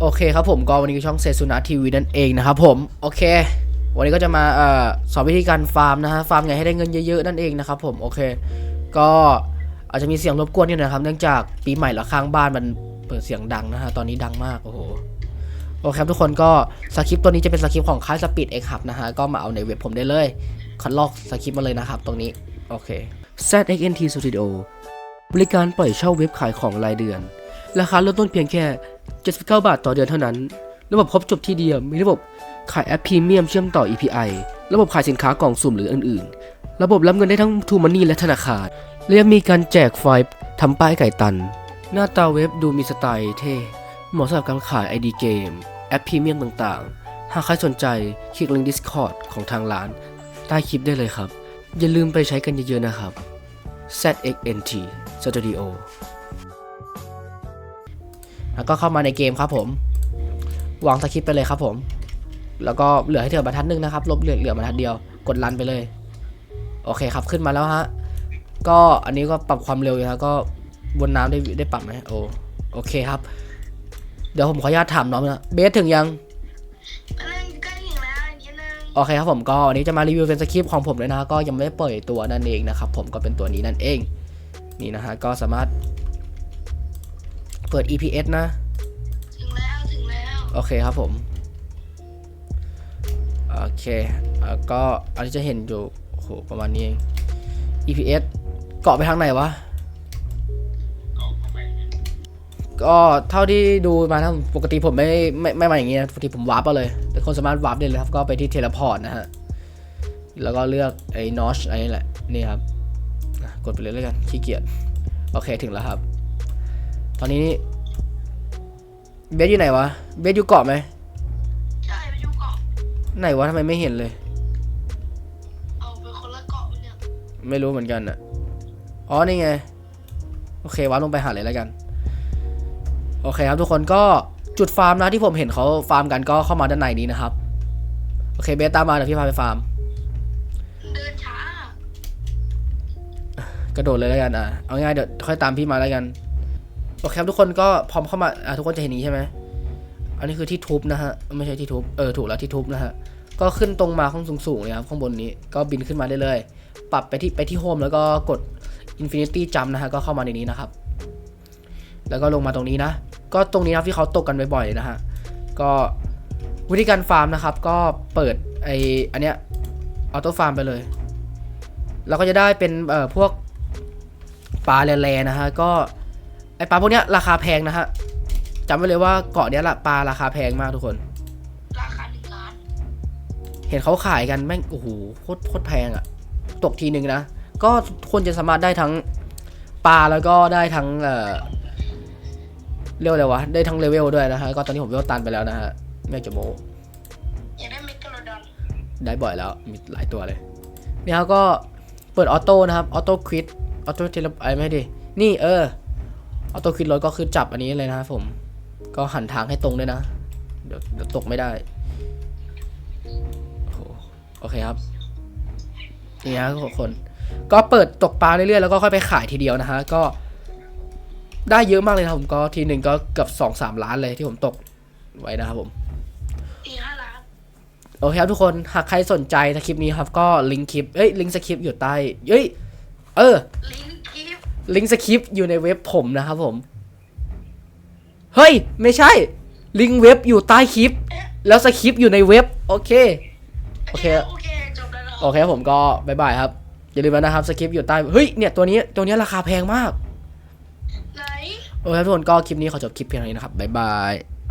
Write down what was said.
โอเคครับผมก็วันนี้คือช่องเซซุนะทีวีนั่นเองนะครับผมโอเค วันนี้ก็จะมาเอ่อสอนวิธีการฟาร์มนะฮะฟาร์มไงให้ได้เงินเยอะๆนั่นเองนะครับผมโอเค ก็อาจจะมีเสียงรบกวนนิดหน่อยนะครับ เนื่องจากปีใหม่แล้วข้างบ้านมันเปิดเสียงดังนะฮะตอนนี้ดังมากโอ้โหโอเคทุกคนก็สคริปต์ตัวนี้จะเป็นสคริปต์ของค่ายสปีดเอ็กครับนะฮะก็มาเอาในเว็บผมได้เลยคัดลอกสคริปต์มาเลยนะครับตรงนี้โอเค ZXNT Studio บริการปล่อยเช่าเว็บขายของรายเดือน ราคาเริ่มต้นเพียงแค่ 79 บาทต่อเดือนเท่านั้น ระบบครบจบที่เดียว มีระบบขายแอปพรีเมียมเชื่อมต่อ API ระบบขายสินค้ากล่องสุ่มหรืออื่น ๆ ระบบรับเงินได้ทั้งทูมันนี่และธนาคาร และยังมีการแจกไฟล์ทำป้ายไก่ตัน หน้าตาเว็บดูมีสไตล์เท่ เหมาะสำหรับการขาย ID เกม แอปพรีเมียมต่าง ๆ หากใครสนใจคลิกลิงก์ Discord ของทางร้าน ใต้คลิปได้เลยครับ อย่าลืมไปใช้กันเยอะ ๆ นะครับ ZXNT Studio แล้วก็เข้ามาในเกมครับผม วางสคริปต์ไปเลยครับผม แล้วก็เหลือให้เธอบรรทัดหนึ่งนะครับ ลบเหลือเหลือบรรทัดเดียว กดรันไปเลย โอเคครับ ขึ้นมาแล้วฮะ ก็อันนี้ก็ปรับความเร็วอยู่นะก็บนน้ำได้ได้ปรับไหมโอโอเคครับ เดี๋ยวผมขออนุญาตถามน้องนะ เบสถึงยังอันนึงใกล้ถึงแล้วอีกนิดนึงโอเคครับผมก็วันนี้จะมารีวิวเป็นสคริปต์ของผมเลยนะฮะก็ยังไม่ได้เปิดตัวนั่นเองนะครับผมก็เป็นตัวนี้นั่นเอง นี่นะฮะก็สามารถ เปิด EPS นะ ถึงแล้วถึงแล้วโอเคครับผม โอเคแล้วก็อันนี้จะเห็นอยู่โอ้โหประมาณนี้เอง EPS เกาะไปทางไหนวะ ก็เท่าที่ดูมานะปกติผมไม่ไม่ไม่มาอย่างงี้นะปกติผมวาร์ปเอาเลยเป็นคนสามารถวาร์ปได้เลยครับ ก็ไปที่เทเลพอร์ตนะฮะ แล้วก็เลือกไอ้นอชไอ้นี่แหละ นี่ครับอะกดไปเลยแล้วกันขี้เกียจ โอเคถึงแล้วครับ ตอนนี้ เบสอยู่ไหนวะ เบสอยู่เกาะไหมใช่ไปอยู่เกาะไหนวะทำไมไม่เห็นเลย เอาไปคนละเกาะเนี่ยไม่รู้เหมือนกันอะอ๋อนี่ไง โอเควัดลงไปหาเลยแล้วกัน โอเคครับทุกคนก็จุดฟาร์มนะที่ผมเห็นเขาฟาร์มกันก็เข้ามาด้านในนี้นะครับ โอเคเบสตามมาเดี๋ยวพี่พาไปฟาร์ม เดินช้ากระโดดเลยแล้วกันอะ เอาง่ายๆเดี๋ยวค่อยตามพี่มาแล้วกัน โอเคครับทุกคนก็พร้อมเข้ามาอะทุกคนจะเห็นนี้ใช่ไหมอันนี้คือที่ทุบนะฮะไม่ใช่ที่ทุบเออถูกแล้วที่ทุบนะฮะก็ขึ้นตรงมาข้างสูงๆเลยครับข้างบนนี้ก็บินขึ้นมาได้เลย ปรับไปที่ไปที่โฮมแล้วก็กด Infinity Jump นะฮะก็เข้ามาในนี้นะครับ แล้วก็ลงมาตรงนี้นะ ก็ตรงนี้นะที่เขาตกกันบ่อยๆนะฮะก็วิธีการฟาร์มนะครับ ก็เปิดไออันเนี้ยออโต้ฟาร์มไปเลยเราก็จะได้เป็นเอ่อพวกปลาแร่ๆนะฮะก็ ไอปลาพวกเนี้ยราคาแพงนะฮะจำไว้เลยว่าเกาะเนี้ยละปลาราคาแพงมากทุกคน ราคาหนึ่งล้าน เห็นเขาขายกันแม่งโอ้โหโคตรโคตรแพงอะตกทีนึงนะ ก็คนจะสามารถได้ทั้งปลาแล้วก็ได้ทั้งเอ่อเรียกว่าอะไรวะได้ทั้งเลเวลด้วยนะฮะก็ตอนนี้ผมเลเวลตันไปแล้วนะฮะไม่อยากจะโมอยากได้เมกะโลดอนได้บ่อยแล้วมีหลายตัวเลยเนี่ยครับก็เปิดออโต้นะครับออโต้ควิดออโต้เทเลไอไม่ดินี่เออ ออโต้ควิดรถก็คือจับอันนี้เลยนะครับผม ก็หันทางให้ตรงด้วยนะ เดี๋ยวเดี๋ยวตกไม่ได้โอ้โหโอเคครับนี่ฮะทุกคน ก็เปิดตกปลาเรื่อยๆแล้วก็ค่อยไปขายทีเดียวนะฮะก็ ได้เยอะมากเลยนะครับผมก็ทีหนึ่งก็เกือบสองสามล้านเลยที่ผมตกไว้นะครับผมสี่ห้าล้านโอเคครับทุกคนหากใครสนใจสคริปต์นี้ครับ ก็ลิงก์คลิปเอ้ยลิงก์สคริปต์อยู่ใต้เอ้ย เออลิงก์คลิป ลิงก์สคริปต์อยู่ในเว็บผมนะครับผม เฮ้ย ไม่ใช่ ลิงก์เว็บอยู่ใต้คลิป แล้วสคริปต์อยู่ในเว็บ โอเค โอเค โอเคจบแล้วเหรอโอเคครับผมก็บายบายครับ อย่าลืมนะครับสคริปต์อยู่ใต้ เฮ้ย เนี่ยตัวนี้ตัวนี้ราคาแพงมาก ไหน โอเคครับทุกคนก็คลิปนี้ขอจบคลิปเพียงเท่านี้นะครับบายบาย